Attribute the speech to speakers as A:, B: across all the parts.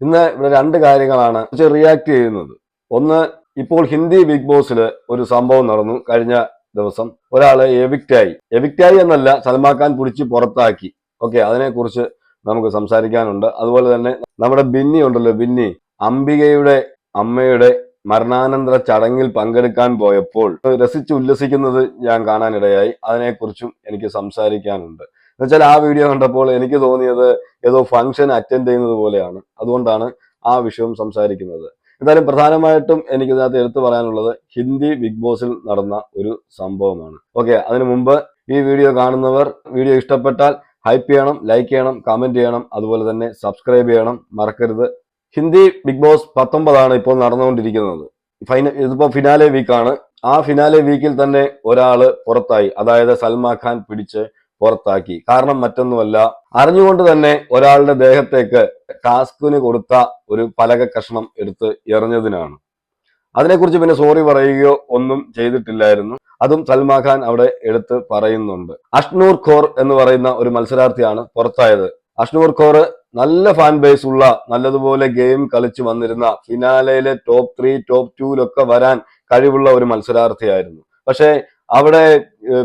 A: ഇന്ന് ഇവിടെ രണ്ട് കാര്യങ്ങളാണ് റിയാക്ട് ചെയ്യുന്നത്. ഒന്ന് ഇപ്പോൾ ഹിന്ദി ബിഗ് ബോസിൽ ഒരു സംഭവം നടന്നു കഴിഞ്ഞ ദിവസം. ഒരാൾ എവിക്റ്റായി എവിക്റ്റായി എന്നല്ല സൽമാൻ ഖാൻ പിടിച്ച് പുറത്താക്കി. ഓക്കെ അതിനെക്കുറിച്ച് നമുക്ക് സംസാരിക്കാനുണ്ട്. അതുപോലെ തന്നെ നമ്മുടെ ബിന്നി ഉണ്ടല്ലോ ബിന്നി. അംബികയുടെ അമ്മയുടെ മരണാനന്തര ചടങ്ങിൽ പങ്കെടുക്കാൻ പോയപ്പോൾ രസിച്ച് ഉല്ലസിക്കുന്നത് ഞാൻ കാണാനിടയായി. അതിനെക്കുറിച്ചും എനിക്ക് സംസാരിക്കാനുണ്ട്. എന്നുവെച്ചാൽ ആ വീഡിയോ കണ്ടപ്പോൾ എനിക്ക് തോന്നിയത് ഏതോ ഫങ്ഷൻ അറ്റൻഡ് ചെയ്യുന്നത് പോലെയാണ്. അതുകൊണ്ടാണ് ആ വിഷയം സംസാരിക്കുന്നത്. എന്തായാലും പ്രധാനമായിട്ടും എനിക്ക് ഇതിനകത്ത് എടുത്തു പറയാനുള്ളത് ഹിന്ദി ബിഗ് ബോസിൽ നടന്ന ഒരു സംഭവമാണ്. ഓക്കെ അതിനു മുമ്പ് ഈ വീഡിയോ കാണുന്നവർ വീഡിയോ ഇഷ്ടപ്പെട്ടാൽ ഹൈപ്പ് ചെയ്യണം ലൈക്ക് ചെയ്യണം കമന്റ് ചെയ്യണം അതുപോലെ തന്നെ സബ്സ്ക്രൈബ് ചെയ്യണം. മറക്കരുത്. ഹിന്ദി ബിഗ് ബോസ് പത്തൊമ്പതാണ് ഇപ്പോൾ നടന്നുകൊണ്ടിരിക്കുന്നത്. ഫൈന ഇതിപ്പോ ഫിനാലെ വീക്കാണ് ആ ഫിനാലെ വീക്കിൽ തന്നെ ഒരാൾ പുറത്തായി. അതായത് സൽമാൻ ഖാൻ പിടിച്ച് പുറത്താക്കി. കാരണം മറ്റൊന്നുമല്ല അറിഞ്ഞുകൊണ്ട് തന്നെ ഒരാളുടെ ദേഹത്തേക്ക് ടാസ്കിന് കൊടുത്ത ഒരു പലക കഷ്ണം എടുത്ത് എറിഞ്ഞതിനാണ്. അതിനെക്കുറിച്ച് പിന്നെ സോറി പറയുകയോ ഒന്നും ചെയ്തിട്ടില്ലായിരുന്നു. അതും സൽമാ ഖാൻ അവിടെ എടുത്ത് പറയുന്നുണ്ട്. അഷ്നൂർ ഖോർ എന്ന് പറയുന്ന ഒരു മത്സരാർത്ഥിയാണ് പുറത്തായത്. അഷ്നൂർ ഖോർ നല്ല ഫാൻ ബേസ് ഉള്ള നല്ലതുപോലെ ഗെയിം കളിച്ചു വന്നിരുന്ന ഫിനാലയിലെ ടോപ്പ് ത്രീ ടോപ്പ് ടൂലൊക്കെ വരാൻ കഴിവുള്ള ഒരു മത്സരാർത്ഥിയായിരുന്നു. പക്ഷേ അവിടെ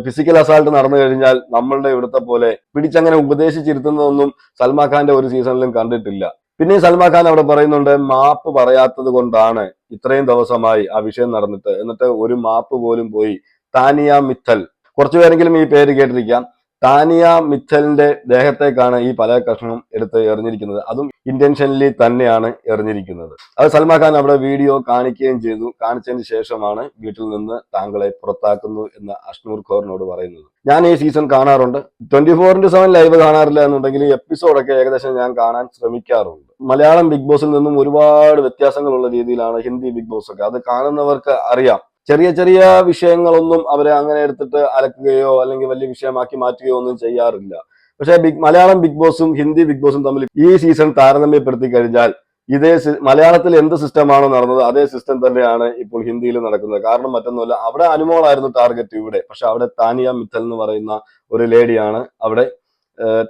A: ഫിസിക്കൽ അസാൾട്ട് നടന്നു കഴിഞ്ഞാൽ നമ്മളുടെ ഇവിടുത്തെ പോലെ പിടിച്ചങ്ങനെ ഉപദേശിച്ചിരുത്തുന്നതൊന്നും സൽമാൻ ഖാന്റെ ഒരു സീസണിലും കണ്ടിട്ടില്ല. പിന്നെ സൽമാൻ ഖാൻ അവിടെ പറയുന്നുണ്ട് മാപ്പ് പറയാത്തത് കൊണ്ടാണ് ഇത്രയും ദിവസമായി ആ വിഷയം നടന്നിട്ട്. എന്നിട്ട് ഒരു മാപ്പ് പോലും പോയി. താനിയ മിത്തൽ. കുറച്ചുപേരെങ്കിലും ഈ പേര് കേട്ടിരിക്കാം. താനിയ മിച്ചലിന്റെ ദേഹത്തേക്കാണ് ഈ പല കഷ്ണം എടുത്ത് എറിഞ്ഞിരിക്കുന്നത്. അതും ഇന്റൻഷനലി തന്നെയാണ് എറിഞ്ഞിരിക്കുന്നത്. അത് സൽമാൻ ഖാൻ അവിടെ വീഡിയോ കാണിക്കുകയും ചെയ്തു. കാണിച്ചതിന് ശേഷമാണ് വീട്ടിൽ നിന്ന് താങ്കളെ പുറത്താക്കുന്നു എന്ന് അഷ്നൂർ ഖോറിനോട് പറയുന്നത്. ഞാൻ ഈ സീസൺ കാണാറുണ്ട്. Twenty four into seven live കാണാറില്ല എന്നുണ്ടെങ്കിൽ എപ്പിസോഡൊക്കെ ഏകദേശം ഞാൻ കാണാൻ ശ്രമിക്കാറുണ്ട്. മലയാളം ബിഗ് ബോസിൽ നിന്നും ഒരുപാട് വ്യത്യാസങ്ങളുള്ള രീതിയിലാണ് ഹിന്ദി ബിഗ് ബോസ് ഒക്കെ. അത് കാണുന്നവർക്ക് അറിയാം. ചെറിയ ചെറിയ വിഷയങ്ങളൊന്നും അവരെ അങ്ങനെ എടുത്തിട്ട് അലക്കുകയോ അല്ലെങ്കിൽ വലിയ വിഷയമാക്കി മാറ്റുകയോ ഒന്നും ചെയ്യാറില്ല. പക്ഷേ ബിഗ് മലയാളം ബിഗ് ബോസും ഹിന്ദി ബിഗ് ബോസും തമ്മിൽ ഈ സീസൺ താരതമ്യപ്പെടുത്തി കഴിഞ്ഞാൽ ഇതേ മലയാളത്തിൽ എന്ത് സിസ്റ്റമാണോ നടന്നത് അതേ സിസ്റ്റം തന്നെയാണ് ഇപ്പോൾ ഹിന്ദിയിൽ നടക്കുന്നത്. കാരണം മറ്റൊന്നുമല്ല അവിടെ അനുമോളായിരുന്നു ടാർഗറ്റ് ഇവിടെ. പക്ഷെ അവിടെ താനിയ മിത്തൽ എന്ന് പറയുന്ന ഒരു ലേഡിയാണ് അവിടെ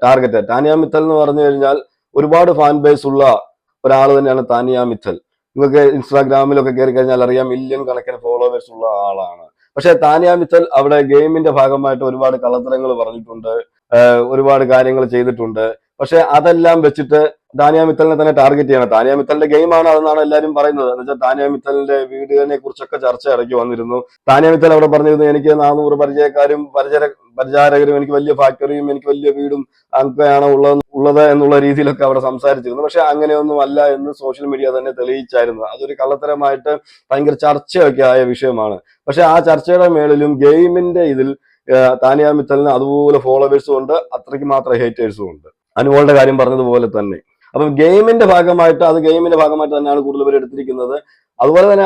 A: ടാർഗറ്റ് താനിയ മിത്തൽ എന്ന് പറഞ്ഞു കഴിഞ്ഞാൽ ഒരുപാട് ഫാൻ ബേസ് ഉള്ള ഒരാൾ തന്നെയാണ് താനിയ മിത്തൽ. നിങ്ങൾക്ക് ഇൻസ്റ്റാഗ്രാമിലൊക്കെ കയറി കഴിഞ്ഞാൽ അറിയാം മില്യൺ കണക്കിന് ഫോളോവേഴ്സ് ഉള്ള ആളാണ്. പക്ഷെ താനിയ മിച്ചൽ അവിടെ ഗെയിമിന്റെ ഭാഗമായിട്ട് ഒരുപാട് കള്ളത്തരങ്ങൾ പറഞ്ഞിട്ടുണ്ട്. ഒരുപാട് കാര്യങ്ങൾ ചെയ്തിട്ടുണ്ട്. പക്ഷെ അതെല്ലാം വെച്ചിട്ട് ദാനിയ മിത്തലിനെ തന്നെ ടാർഗറ്റ് ചെയ്യണം. ദാനിയ മിത്തലിന്റെ ഗെയിമാണ് അതെന്നാണ് എല്ലാവരും പറയുന്നത്. എന്ന് വെച്ചാൽ ദാനിയ മിത്തലിന്റെ വീടുകളെ കുറിച്ചൊക്കെ ചർച്ച ഇറക്കി വന്നിരുന്നു. ദാനിയ മിത്തൽ അവിടെ പറഞ്ഞിരുന്നു എനിക്ക് നാനൂറ് പരിചയക്കാരും പരിചര പരിചാരകരും എനിക്ക് വലിയ ഫാക്ടറിയും എനിക്ക് വലിയ വീടും അങ്ങനെയാണ് ഉള്ളത് ഉള്ളത് എന്നുള്ള രീതിയിലൊക്കെ അവിടെ സംസാരിച്ചിരുന്നു. പക്ഷെ അങ്ങനെയൊന്നും അല്ല എന്ന് സോഷ്യൽ മീഡിയ തന്നെ തെളിയിച്ചായിരുന്നു. അതൊരു കള്ളത്തരമായിട്ട് ഭയങ്കര ചർച്ചയൊക്കെ ആയ വിഷയമാണ്. പക്ഷെ ആ ചർച്ചയുടെ മേളിലും ഗെയിമിന്റെ ഇതിൽ താനിയ മിത്തലിന് അതുപോലെ ഫോളോവേഴ്സും ഉണ്ട് അത്രയ്ക്ക് മാത്രം ഹേറ്റേഴ്സും ഉണ്ട്. അനുമോളുടെ കാര്യം പറഞ്ഞതുപോലെ തന്നെ. അപ്പം ഗെയിമിന്റെ ഭാഗമായിട്ട് അത് ഗെയിമിന്റെ ഭാഗമായിട്ട് തന്നെയാണ് കൂടുതൽ പേര് എടുത്തിരിക്കുന്നത്. അതുപോലെ തന്നെ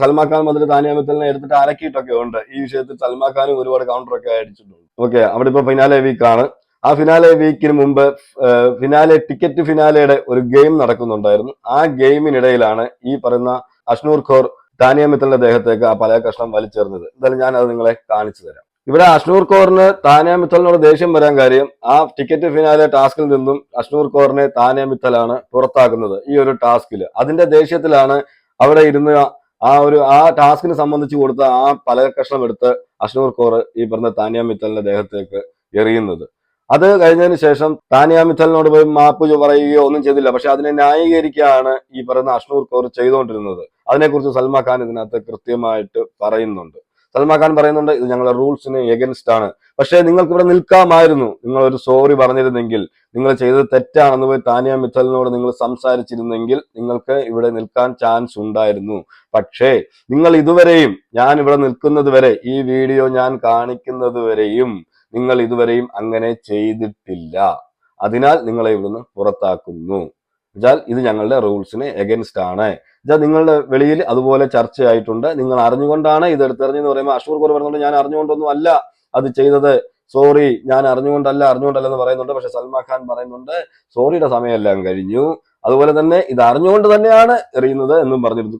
A: സൽമാൻ ഖാൻ മുതൽ താനിയ മിത്തലിനെ എടുത്തിട്ട് അലക്കിയിട്ടൊക്കെ ഉണ്ട്. ഈ വിഷയത്തിൽ സൽമാൻ ഖാനും ഒരുപാട് കൗണ്ടർ ഒക്കെ അടിച്ചിട്ടുണ്ട്. ഓക്കെ അവിടെ ഇപ്പൊ ഫിനാലെ വീക്കാണ് ആ ഫിനാലെ വീക്കിന് മുമ്പ് ഫിനാലെ ടിക്കറ്റ് ഫിനാലയുടെ ഒരു ഗെയിം നടക്കുന്നുണ്ടായിരുന്നു. ആ ഗെയിമിനിടയിലാണ് ഈ പറയുന്ന അഷ്നൂർ ഖോർ താനിയ മിത്തലിന്റെ ദേഹത്തേക്ക് ആ പല കഷ്ണം വലിച്ചെറിഞ്ഞത്. എന്തായാലും ഞാൻ അത് നിങ്ങളെ കാണിച്ചു തരാം. ഇവിടെ അഷ്നൂർ കോറിന് താനിയ മിത്തലിനോട് ദേഷ്യം വരാൻ കാര്യം ആ ടിക്കറ്റ് ഫിനാലെ ടാസ്കിൽ നിന്നും അഷ്നൂർ കോറിനെ താനിയ മിത്തലാണ് പുറത്താക്കുന്നത് ഈ ഒരു ടാസ്കിൽ അതിന്റെ ദേഷ്യത്തിലാണ് അവിടെ ഇരുന്ന് ആ ഒരു ആ ടാസ്കിന് സംബന്ധിച്ച് കൊടുത്ത ആ പല കഷ്ണം എടുത്ത് അഷ്നൂർ കോർ ഈ പറഞ്ഞ താനിയ മിത്തലിന്റെ ദേഹത്തേക്ക് എറിയുന്നത്. അത് കഴിഞ്ഞതിന് ശേഷം താനിയ മിത്തലിനോട് പോയി മാപ്പ് പറയുകയോ ഒന്നും ചെയ്തില്ല. പക്ഷെ അതിനെ ന്യായീകരിക്കുകയാണ് ഈ പറയുന്ന അഷ്നൂർ കോർ ചെയ്തുകൊണ്ടിരുന്നത് അതിനെക്കുറിച്ച് സൽമാ ഖാൻ ഇതിനകത്ത് കൃത്യമായിട്ട് പറയുന്നുണ്ട്. സൽമാൻ പറയുന്നുണ്ട് ഇത് ഞങ്ങളുടെ റൂൾസിന് എഗൻസ്റ്റ് ആണ്. പക്ഷേ നിങ്ങൾക്ക് ഇവിടെ നിൽക്കാമായിരുന്നു. നിങ്ങൾ ഒരു സോറി പറഞ്ഞിരുന്നെങ്കിൽ നിങ്ങൾ ചെയ്തത് തെറ്റാണെന്ന് പോയി താനിയ മിത്തലിനോട് നിങ്ങൾ സംസാരിച്ചിരുന്നെങ്കിൽ നിങ്ങൾക്ക് ഇവിടെ നിൽക്കാൻ ചാൻസ് ഉണ്ടായിരുന്നു. പക്ഷേ നിങ്ങൾ ഇതുവരെയും ഞാൻ ഇവിടെ നിൽക്കുന്നത് വരെ ഈ വീഡിയോ ഞാൻ കാണിക്കുന്നത് വരെയും നിങ്ങൾ ഇതുവരെയും അങ്ങനെ ചെയ്തിട്ടില്ല. അതിനാൽ നിങ്ങളെ ഇവിടുന്ന് പുറത്താക്കുന്നു. എന്നുവെച്ചാൽ ഇത് ഞങ്ങളുടെ റൂൾസിന് എഗൻസ്റ്റ് ആണ്. നിങ്ങളുടെ വെളിയിൽ അതുപോലെ ചർച്ചയായിട്ടുണ്ട്. നിങ്ങൾ അറിഞ്ഞുകൊണ്ടാണ് ഇത് എടുത്തെറിഞ്ഞെന്ന് പറയുമ്പോൾ അഷൂർ കുറെ പറഞ്ഞുകൊണ്ട് ഞാൻ അറിഞ്ഞുകൊണ്ടൊന്നും അല്ല അത് ചെയ്തത്. സോറി ഞാൻ അറിഞ്ഞുകൊണ്ടല്ല അറിഞ്ഞുകൊണ്ടല്ല എന്ന് പറയുന്നുണ്ട്. പക്ഷെ സൽമാൻ ഖാൻ പറയുന്നുണ്ട് സോറിയുടെ സമയമെല്ലാം കഴിഞ്ഞു. അതുപോലെ തന്നെ ഇത് അറിഞ്ഞുകൊണ്ട് തന്നെയാണ് എറിയുന്നത് എന്നും പറഞ്ഞിരുന്നു.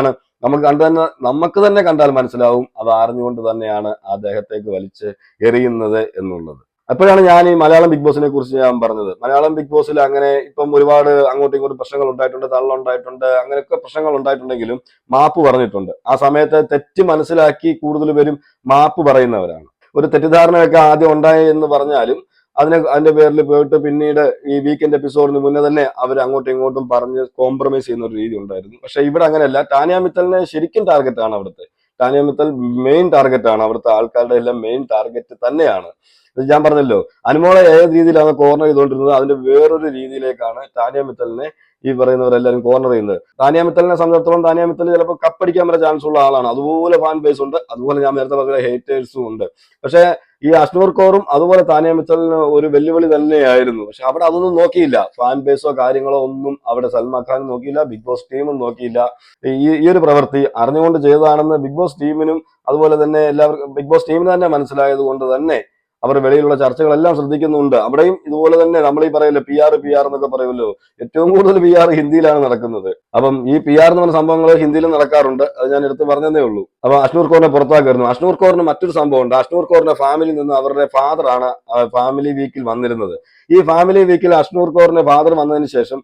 A: ആണ്. നമുക്ക് കണ്ടു തന്നെ നമുക്ക് തന്നെ കണ്ടാൽ മനസ്സിലാവും അത് അറിഞ്ഞുകൊണ്ട് തന്നെയാണ് അദ്ദേഹത്തേക്ക് വലിച്ച് എറിയുന്നത് എന്നുള്ളത്. അപ്പോഴാണ് ഞാൻ ഈ മലയാളം ബിഗ് ബോസിനെ കുറിച്ച് ഞാൻ പറഞ്ഞത്. മലയാളം ബിഗ് ബോസിൽ അങ്ങനെ ഇപ്പം ഒരുപാട് അങ്ങോട്ടും ഇങ്ങോട്ടും പ്രശ്നങ്ങൾ ഉണ്ടായിട്ടുണ്ട് തള്ളുണ്ടായിട്ടുണ്ട് അങ്ങനെയൊക്കെ പ്രശ്നങ്ങൾ ഉണ്ടായിട്ടുണ്ടെങ്കിലും മാപ്പ് പറഞ്ഞിട്ടുണ്ട്. ആ സമയത്ത് തെറ്റ് മനസ്സിലാക്കി കൂടുതൽ പേരും മാപ്പ് പറയുന്നവരാണ്. ഒരു തെറ്റിദ്ധാരണയൊക്കെ ആദ്യം ഉണ്ടായി എന്ന് പറഞ്ഞാലും അതിനെ അതിന്റെ പേരിൽ പോയിട്ട് പിന്നീട് ഈ വീക്കെൻഡ് എപ്പിസോഡിന് മുന്നേ തന്നെ അവർ അങ്ങോട്ടും ഇങ്ങോട്ടും പറഞ്ഞ് കോംപ്രമൈസ് ചെയ്യുന്ന ഒരു രീതി ഉണ്ടായിരുന്നു. പക്ഷെ ഇവിടെ അങ്ങനെയല്ല. ടാനിയ മിത്തലിനെ ശരിക്കും ടാർഗറ്റ് ആണ് അവിടുത്തെ. ടാനിയ മിത്തൽ മെയിൻ ടാർഗറ്റ് ആണ്. അവിടുത്തെ ആൾക്കാരുടെ എല്ലാം മെയിൻ ടാർഗറ്റ് തന്നെയാണ്. ഞാൻ പറഞ്ഞല്ലോ. അനുമോളെ ഏത് രീതിയിലാണ് കോർണർ ചെയ്തുകൊണ്ടിരുന്നത്? അതിന്റെ വേറൊരു രീതിയിലേക്കാണ് താനിയ മിത്തലിനെ ഈ പറയുന്നവരെല്ലാവരും കോർണർ ചെയ്യുന്നത്. താനിയ മിത്തലിനെ സംബന്ധിച്ചിടത്തോളം താനിയ മിത്തൽ ചിലപ്പോൾ കപ്പടിക്കാൻ വരെ ചാൻസ് ഉള്ള ആളാണ്. അതുപോലെ ഫാൻ ബേസ് ഉണ്ട്. അതുപോലെ ഞാൻ നേരത്തെ പറഞ്ഞ ഹേറ്റേഴ്സും ഉണ്ട്. പക്ഷേ ഈ അഷ്നൂർ കോറും അതുപോലെ താനിയ മിത്തലിന് ഒരു വെല്ലുവിളി തന്നെയായിരുന്നു. പക്ഷെ അവിടെ അതൊന്നും നോക്കിയില്ല. ഫാൻ ബേസോ കാര്യങ്ങളോ ഒന്നും അവിടെ സൽമാൻ ഖാൻ നോക്കിയില്ല. ബിഗ് ബോസ് ടീമും നോക്കിയില്ല. ഈ ഈ ഒരു പ്രവൃത്തി അറിഞ്ഞുകൊണ്ട് ചെയ്തതാണെന്ന് ബിഗ് ബോസ് ടീമിനും അതുപോലെ തന്നെ എല്ലാവർക്കും ബിഗ് ബോസ് ടീമിന് തന്നെ മനസ്സിലായത് കൊണ്ട് തന്നെ അവർ വെളിയിലുള്ള ചർച്ചകളെല്ലാം ശ്രദ്ധിക്കുന്നുണ്ട്. അവിടെയും ഇതുപോലെ തന്നെ നമ്മൾ ഈ പറയല്ലോ പി ആർ പി ആർ എന്നൊക്കെ പറയുമല്ലോ. ഏറ്റവും കൂടുതൽ പി ആർ ഹിന്ദിയിലാണ് നടക്കുന്നത്. അപ്പം ഈ പി ആർ എന്ന് പറഞ്ഞ സംഭവങ്ങൾ ഹിന്ദിയിലും നടക്കാറുണ്ട്. അത് ഞാൻ എടുത്ത് പറഞ്ഞതേ ഉള്ളൂ. അപ്പൊ അഷ്ണൂർ കോറിനെ പുറത്താക്കായിരുന്നു അഷ്ണൂർ കോറിന് മറ്റൊരു സംഭവം ഉണ്ട് അഷ്നൂർ കോറിന്റെ ഫാമിലിയിൽ നിന്ന് അവരുടെ ഫാദർ ആണ് ഫാമിലി വീക്കിൽ വന്നിരുന്നത്. ഈ ഫാമിലി വീക്കിൽ അഷ്ണൂർ കോറിന്റെ ഫാദർ വന്നതിന് ശേഷം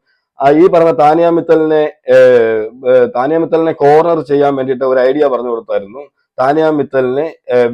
A: ഈ പറഞ്ഞ താനിയ മിത്തലിനെ താനിയ മിത്തലിനെ കോർണർ ചെയ്യാൻ വേണ്ടിയിട്ട് ഒരു ഐഡിയ പറഞ്ഞു കൊടുത്തായിരുന്നു. താനിയ മിത്തലിനെ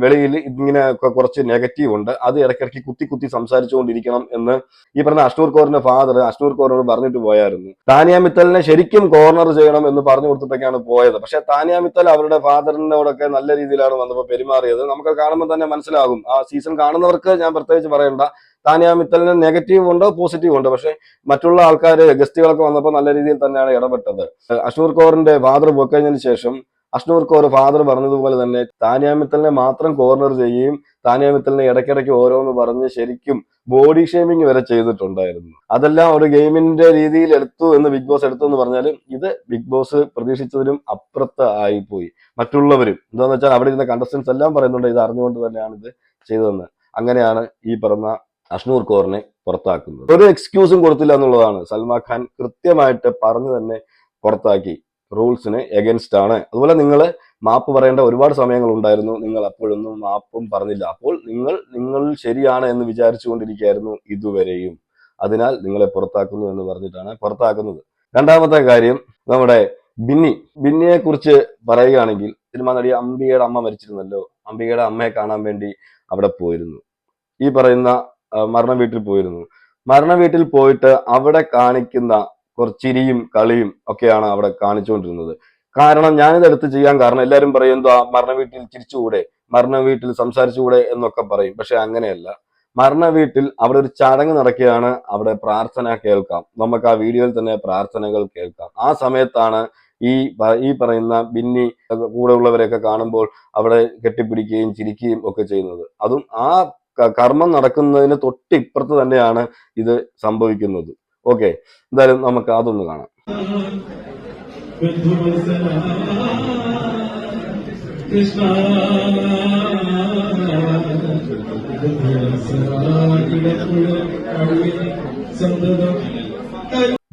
A: വെളിയിൽ ഇങ്ങനെ കുറച്ച് നെഗറ്റീവ് ഉണ്ട്. അത് ഇടയ്ക്കിടയ്ക്ക് കുത്തി കുത്തി സംസാരിച്ചുകൊണ്ടിരിക്കണം എന്ന് ഈ പറഞ്ഞ അഷ്ണൂർ കോറിന്റെ ഫാദർ അഷ്ണൂർ കോറിനോട് പറഞ്ഞിട്ട് പോയായിരുന്നു. താനിയ മിത്തലിനെ ശരിക്കും കോർണർ ചെയ്യണം എന്ന് പറഞ്ഞു കൊടുത്തിട്ടൊക്കെയാണ് പോയത്. പക്ഷെ താനിയ മിത്തൽ അവരുടെ ഫാദറിനോടൊക്കെ നല്ല രീതിയിലാണ് വന്നപ്പോൾ പെരുമാറിയത്. നമുക്ക് കാണുമ്പോൾ തന്നെ മനസ്സിലാകും. ആ സീസൺ കാണുന്നവർക്ക് ഞാൻ പ്രത്യേകിച്ച് പറയണ്ട. താനിയ മിത്തലിന് നെഗറ്റീവ് ഉണ്ട് പോസിറ്റീവ് ഉണ്ട്? പക്ഷെ മറ്റുള്ള ആൾക്കാർ ഗസ്റ്റുകളൊക്കെ വന്നപ്പോൾ നല്ല രീതിയിൽ തന്നെയാണ് ഇടപെട്ടത്. അഷ്ണൂർ കോറിന്റെ ഫാദർ പോയി കഴിഞ്ഞതിന് ശേഷം അഷ്ണൂർ കോർ ഫാദർ പറഞ്ഞതുപോലെ തന്നെ താനിയാമിത്തലിനെ മാത്രം കോർണർ ചെയ്യുകയും താനിയാമിത്തലിനെ ഇടയ്ക്കിടയ്ക്ക് ഓരോന്ന് പറഞ്ഞ് ശരിക്കും ബോഡി ഷേമിംഗ് വരെ ചെയ്തിട്ടുണ്ടായിരുന്നു. അതെല്ലാം ഒരു ഗെയിമിന്റെ രീതിയിൽ എടുത്തു എന്ന് ബിഗ് ബോസ് എടുത്തു എന്ന് പറഞ്ഞാൽ ഇത് ബിഗ് ബോസ് പ്രതീക്ഷിച്ചതിലും അപ്പുറത്ത് ആയിപ്പോയി. മറ്റുള്ളവരും എന്താണെന്ന് വെച്ചാൽ അവിടെ ഇരുന്ന കണ്ടസ്റ്റൻസ് എല്ലാം പറയുന്നുണ്ട് ഇത് അറിഞ്ഞുകൊണ്ട് തന്നെയാണ് ഇത് ചെയ്തതെന്ന്. അങ്ങനെയാണ് ഈ പറഞ്ഞ അഷ്നൂർ കോറിനെ പുറത്താക്കുന്നത്. ഒരു എക്സ്ക്യൂസും കൊടുത്തില്ല എന്നുള്ളതാണ് സൽമാൻ ഖാൻ കൃത്യമായിട്ട് പറഞ്ഞു തന്നെ പുറത്താക്കി. റൂൾസിന് എഗൻസ്റ്റ് ആണ് അതുപോലെ നിങ്ങൾ മാപ്പ് പറയേണ്ട ഒരുപാട് സമയങ്ങൾ ഉണ്ടായിരുന്നു നിങ്ങൾ അപ്പോഴൊന്നും മാപ്പും പറഞ്ഞില്ല. അപ്പോൾ നിങ്ങൾ നിങ്ങൾ ശരിയാണ് എന്ന് വിചാരിച്ചുകൊണ്ടിരിക്കുകയായിരുന്നു ഇതുവരെയും. അതിനാൽ നിങ്ങളെ പുറത്താക്കുന്നു എന്ന് പറഞ്ഞിട്ടാണ് പുറത്താക്കുന്നത്. രണ്ടാമത്തെ കാര്യം നമ്മുടെ ബിന്നി. ബിന്നിയെ കുറിച്ച് പറയുകയാണെങ്കിൽ സിനിമാ നടി അംബികയുടെ അമ്മ മരിച്ചിരുന്നല്ലോ. അംബികയുടെ അമ്മയെ കാണാൻ വേണ്ടി അവിടെ പോയിരുന്നു. ഈ പറയുന്ന മരണ വീട്ടിൽ പോയിരുന്നു. മരണ വീട്ടിൽ പോയിട്ട് അവിടെ കാണിക്കുന്ന കുറച്ചിരിയും കളിയും ഒക്കെയാണ് അവിടെ കാണിച്ചുകൊണ്ടിരുന്നത്. കാരണം ഞാനിത് എടുത്ത് ചെയ്യാൻ കാരണം എല്ലാവരും പറയും എന്തോ മരണ വീട്ടിൽ ചിരിച്ചുകൂടെ? മരണ വീട്ടിൽ സംസാരിച്ചുകൂടെ? എന്നൊക്കെ പറയും. പക്ഷെ അങ്ങനെയല്ല. മരണ വീട്ടിൽ അവിടെ ഒരു ചടങ്ങ് നടക്കുകയാണ്. അവിടെ പ്രാർത്ഥന കേൾക്കാം. നമുക്ക് ആ വീഡിയോയിൽ തന്നെ പ്രാർത്ഥനകൾ കേൾക്കാം. ആ സമയത്താണ് ഈ ഈ പറയുന്ന ബിന്നി കൂടെ ഉള്ളവരെയൊക്കെ കാണുമ്പോൾ അവിടെ കെട്ടിപ്പിടിക്കുകയും ചിരിക്കുകയും ഒക്കെ ചെയ്യുന്നത്. അതും ആ കർമ്മം നടക്കുന്നതിന് തൊട്ടിപ്പുറത്ത് തന്നെയാണ് ഇത് സംഭവിക്കുന്നത്. ഓക്കെ എന്തായാലും നമുക്ക് അതൊന്ന് കാണാം.
B: കൃഷ്ണ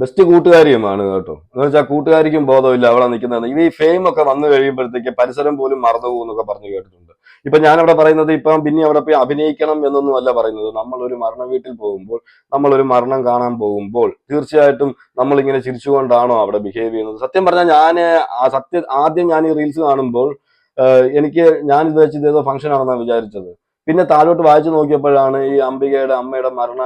A: ബെസ്റ്റ് കൂട്ടുകാരിയുമാണ് കേട്ടോ. എന്ന് വെച്ചാൽ കൂട്ടുകാരിക്കും ബോധമില്ല അവിടെ നിൽക്കുന്നത് ഇത് ഈ ഫെയിം ഒക്കെ വന്നു കഴിയുമ്പോഴത്തേക്ക് പരിസരം പോലും മറന്നു പോകുന്നൊക്കെ പറഞ്ഞു കേട്ടിട്ടുണ്ട്. ഇപ്പൊ ഞാനവിടെ പറയുന്നത് ഇപ്പം പിന്നെ അവിടെ പോയി അഭിനയിക്കണം എന്നൊന്നും അല്ല പറയുന്നത്. നമ്മൾ ഒരു മരണ വീട്ടിൽ പോകുമ്പോൾ നമ്മൾ ഒരു മരണം കാണാൻ പോകുമ്പോൾ തീർച്ചയായിട്ടും നമ്മൾ ഇങ്ങനെ ചിരിച്ചുകൊണ്ടാണോ അവിടെ ബിഹേവ് ചെയ്യുന്നത്? സത്യം പറഞ്ഞാൽ ഞാൻ ആ സത്യം ആദ്യം ഞാൻ ഈ റീൽസ് കാണുമ്പോൾ എനിക്ക് ഞാൻ ഇത് വെച്ച് ഇതേതോ ഫംഗ്ഷൻ ആണെന്നാണ് വിചാരിച്ചത്. പിന്നെ താഴോട്ട് വായിച്ചു നോക്കിയപ്പോഴാണ് ഈ അംബികയുടെ അമ്മയുടെ മരണ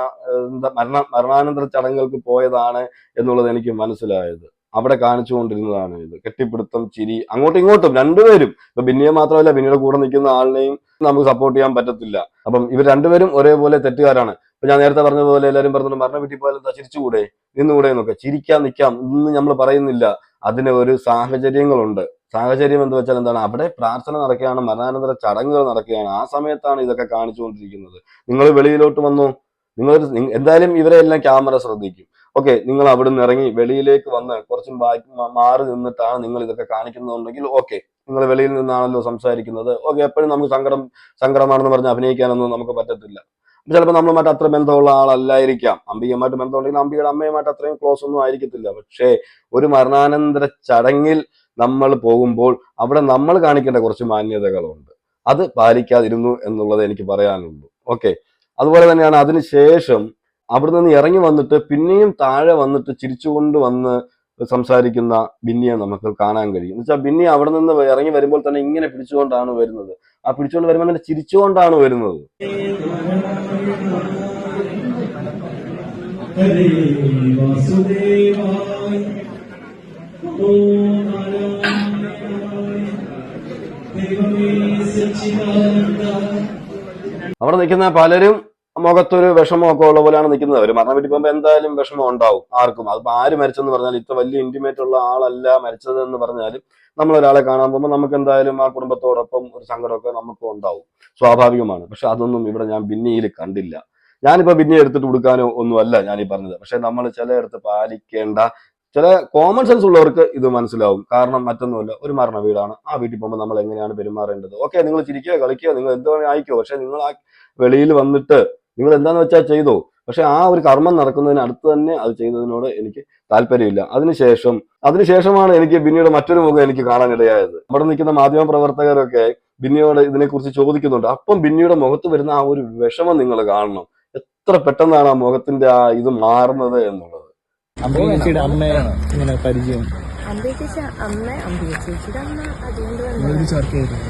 A: മരണ മരണാനന്തര ചടങ്ങുകൾക്ക് പോയതാണ് എന്നുള്ളത് എനിക്ക് മനസ്സിലായത്. അവിടെ കാണിച്ചുകൊണ്ടിരുന്നതാണ് ഇത്. കെട്ടിപ്പിടുത്തം ചിരി അങ്ങോട്ടും ഇങ്ങോട്ടും രണ്ടുപേരും. ഇപ്പൊ ബിന്നിയെ മാത്രമല്ല ബിന്നിയുടെ കൂടെ നിൽക്കുന്ന ആളിനെയും നമുക്ക് സപ്പോർട്ട് ചെയ്യാൻ പറ്റത്തില്ല. അപ്പം ഇവർ രണ്ടുപേരും ഒരേപോലെ തെറ്റുകാരാണ്. ഇപ്പൊ ഞാൻ നേരത്തെ പറഞ്ഞതുപോലെ എല്ലാവരും പറഞ്ഞു മരണ വീട്ടിൽ പോയാലും എന്താ ചിരിച്ചുകൂടെ? നിന്നുകൂടെ എന്നൊക്കെ. ചിരിക്കാൻ നിൽക്കാം. ഇന്ന് നമ്മൾ പറയുന്നില്ല. അതിന് ഒരു സാഹചര്യങ്ങളുണ്ട്. സാഹചര്യം എന്ന് വെച്ചാൽ എന്താണ്? അവിടെ പ്രാർത്ഥന നടക്കുകയാണ് മരണാനന്തര ചടങ്ങുകൾ നടക്കുകയാണ്. ആ സമയത്താണ് ഇതൊക്കെ കാണിച്ചുകൊണ്ടിരിക്കുന്നത്. നിങ്ങൾ വെളിയിലോട്ട് വന്നു. നിങ്ങൾ എന്തായാലും ഇവരെ എല്ലാം ക്യാമറ ശ്രദ്ധിക്കും. ഓക്കെ നിങ്ങൾ അവിടെ നിന്ന് ഇറങ്ങി വെളിയിലേക്ക് വന്ന് കുറച്ചും ബാക്കി മാറി നിന്നിട്ടാണ് നിങ്ങൾ ഇതൊക്കെ കാണിക്കുന്നുണ്ടെങ്കിൽ ഓക്കെ നിങ്ങൾ വെളിയിൽ നിന്നാണല്ലോ സംസാരിക്കുന്നത്. ഓക്കെ എപ്പോഴും നമുക്ക് സങ്കടം സങ്കടമാണെന്ന് പറഞ്ഞ് അഭിനയിക്കാനൊന്നും നമുക്ക് പറ്റത്തില്ല. ചിലപ്പോൾ നമ്മളുമായിട്ട് അത്ര ബന്ധമുള്ള ആളല്ലായിരിക്കാം. അമ്പികമായിട്ട് ബന്ധമുണ്ടെങ്കിൽ അമ്പികയുടെ അമ്മയുമായിട്ട് അത്രയും ക്ലോസ് ഒന്നും ആയിരിക്കത്തില്ല. പക്ഷേ ഒരു മരണാനന്തര ചടങ്ങിൽ നമ്മൾ പോകുമ്പോൾ അവിടെ നമ്മൾ കാണിക്കേണ്ട കുറച്ച് മാന്യതകളുണ്ട്. അത് പാലിക്കാതിരുന്നു എന്നുള്ളത് എനിക്ക് പറയാനുള്ളൂ. ഓക്കെ അതുപോലെ തന്നെയാണ് അതിനുശേഷം അവിടെ നിന്ന് ഇറങ്ങി വന്നിട്ട് പിന്നെയും താഴെ വന്നിട്ട് ചിരിച്ചുകൊണ്ട് വന്ന് സംസാരിക്കുന്ന ബിന്നിയെ നമുക്ക് കാണാൻ കഴിയും. എന്ന് വെച്ചാൽ ബിന്നി അവിടെ നിന്ന് ഇറങ്ങി വരുമ്പോൾ തന്നെ ഇങ്ങനെ പിടിച്ചുകൊണ്ടാണ് വരുന്നത്. ആ പിടിച്ചുകൊണ്ട് വരുമ്പോൾ തന്നെ ചിരിച്ചുകൊണ്ടാണ് വരുന്നത്. അവിടെ നിൽക്കുന്ന പലരും മുഖത്തൊരു വിഷമമൊക്കെ ഉള്ള പോലെയാണ് നിൽക്കുന്നത്. ഒരു മരണം വീട്ടിൽ പോകുമ്പോൾ എന്തായാലും വിഷമം ഉണ്ടാവും ആർക്കും. അതിപ്പോ ആര് മരിച്ചെന്ന് പറഞ്ഞാൽ ഇത്ര വലിയ ഇന്റിമേറ്റ് ഉള്ള ആളല്ല മരിച്ചത് എന്ന് പറഞ്ഞാലും നമ്മൾ ഒരാളെ കാണാൻ പോകുമ്പോൾ നമുക്ക് എന്തായാലും ആ കുടുംബത്തോടൊപ്പം ഒരു സങ്കടമൊക്കെ നമുക്ക് ഉണ്ടാവും. സ്വാഭാവികമാണ്. പക്ഷെ അതൊന്നും ഇവിടെ ഞാൻ ബിന്നിയിൽ കണ്ടില്ല. ഞാനിപ്പോ ബിന്നി എടുത്തിട്ട് കൊടുക്കാനോ ഒന്നുമല്ല ഞാൻ ഈ പറഞ്ഞത്. പക്ഷെ നമ്മൾ ചിലയിടത്ത് പാലിക്കേണ്ട ചില കോമൺ സെൻസ് ഉള്ളവർക്ക് ഇത് മനസ്സിലാവും. കാരണം മറ്റൊന്നുമല്ല ഒരു മരണ വീടാണ് ആ വീട്ടിൽ പോകുമ്പോൾ നമ്മൾ എങ്ങനെയാണ് പെരുമാറേണ്ടത്? ഓക്കെ നിങ്ങൾ ചിരിക്കുക കളിക്കുക നിങ്ങൾ എന്തോ ആയിക്കോ. പക്ഷെ നിങ്ങൾ ആ വെളിയിൽ വന്നിട്ട് നിങ്ങൾ എന്താന്ന് വെച്ചാൽ ചെയ്തു. പക്ഷെ ആ ഒരു കർമ്മം നടക്കുന്നതിന് അടുത്ത് തന്നെ അത് ചെയ്യുന്നതിനോട് എനിക്ക് താല്പര്യമില്ല. അതിനുശേഷം അതിനുശേഷമാണ് എനിക്ക് ബിന്നിയുടെ മറ്റൊരു മുഖം എനിക്ക് കാണാനിടയായത്. അവിടെ നിൽക്കുന്ന മാധ്യമ പ്രവർത്തകരൊക്കെ ബിന്നിയോട് ഇതിനെക്കുറിച്ച് ചോദിക്കുന്നുണ്ട്. അപ്പം ബിന്നിയുടെ മുഖത്ത് വരുന്ന ആ ഒരു വിഷമം നിങ്ങൾ കാണണം. എത്ര പെട്ടെന്നാണ് ആ മുഖത്തിന്റെ ആ ഇത് മാറുന്നത് എന്നുള്ളത്.
C: അമ്മയെ ഇങ്ങനെ പരിചയം.
D: അമ്പേ ചേച്ചി അമ്മ അമ്പേ ചേച്ചിയുടെ അമ്മ. അതുകൊണ്ട് വന്നതാ.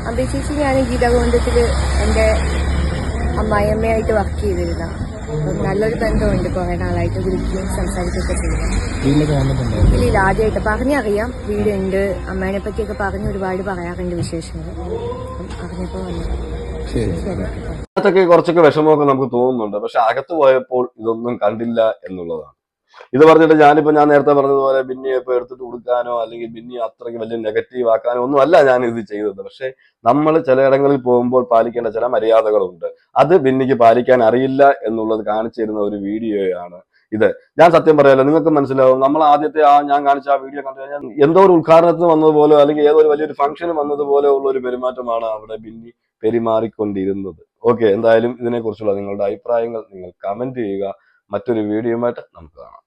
D: ഞാൻ ഞാൻ ഗീതാഗോവിന്ദത്തിൽ എന്റെ അമ്മായിയമ്മയായിട്ട് വർക്ക് ചെയ്തിരുന്ന. നല്ലൊരു ബന്ധമുണ്ട് കുറെ നാളായിട്ട് വിളിക്കുകയും സംസാരിക്കുകയൊക്കെ ചെയ്യുന്നത് ഇല്ല ആദ്യമായിട്ട് പറഞ്ഞറിയാം വീടുണ്ട്. അമ്മേനെ പറ്റിയൊക്കെ പറഞ്ഞ് ഒരുപാട് പറയാറുണ്ട് വിശേഷങ്ങൾ. അറിഞ്ഞപ്പോൾ അറിഞ്ഞപ്പോ വന്നു
A: അകത്തൊക്കെ കുറച്ചൊക്കെ വിഷമമൊക്കെ നമുക്ക് തോന്നുന്നുണ്ട്. പക്ഷെ അകത്ത് പോയപ്പോൾ ഇതൊന്നും കണ്ടില്ല എന്നുള്ളതാണ്. ഇത് പറഞ്ഞിട്ട് ഞാനിപ്പോ ഞാൻ നേരത്തെ പറഞ്ഞതുപോലെ ബിന്നി ഇപ്പൊ എടുത്തിട്ട് കൊടുക്കാനോ അല്ലെങ്കിൽ ബിന്നി അത്രയ്ക്ക് വലിയ നെഗറ്റീവ് ആക്കാനോ ഒന്നും അല്ല ഞാൻ ഇത് ചെയ്തത്. പക്ഷെ നമ്മൾ ചിലയിടങ്ങളിൽ പോകുമ്പോൾ പാലിക്കേണ്ട ചില മര്യാദകളുണ്ട്. അത് ബിന്നിക്ക് പാലിക്കാൻ അറിയില്ല എന്നുള്ളത് കാണിച്ചു തരുന്ന ഒരു വീഡിയോയാണ് ഇത്. ഞാൻ സത്യം പറയാലോ നിങ്ങൾക്ക് മനസ്സിലാവും നമ്മൾ ആദ്യത്തെ ആ ഞാൻ കാണിച്ച ആ വീഡിയോ കണ്ടു കഴിഞ്ഞാൽ എന്തോ ഒരു ഉദ്ഘാടനത്തിന് വന്നതുപോലെ അല്ലെങ്കിൽ ഏതോ ഒരു വലിയൊരു ഫംഗ്ഷന് വന്നതുപോലെ ഉള്ള ഒരു പെരുമാറ്റമാണ് അവിടെ ബിന്നി പെരുമാറിക്കൊണ്ടിരുന്നത്. ഓക്കെ എന്തായാലും ഇതിനെക്കുറിച്ചുള്ള നിങ്ങളുടെ അഭിപ്രായങ്ങൾ നിങ്ങൾ കമന്റ് ചെയ്യുക. മറ്റൊരു വീഡിയോയുമായിട്ട് നമുക്ക് കാണാം.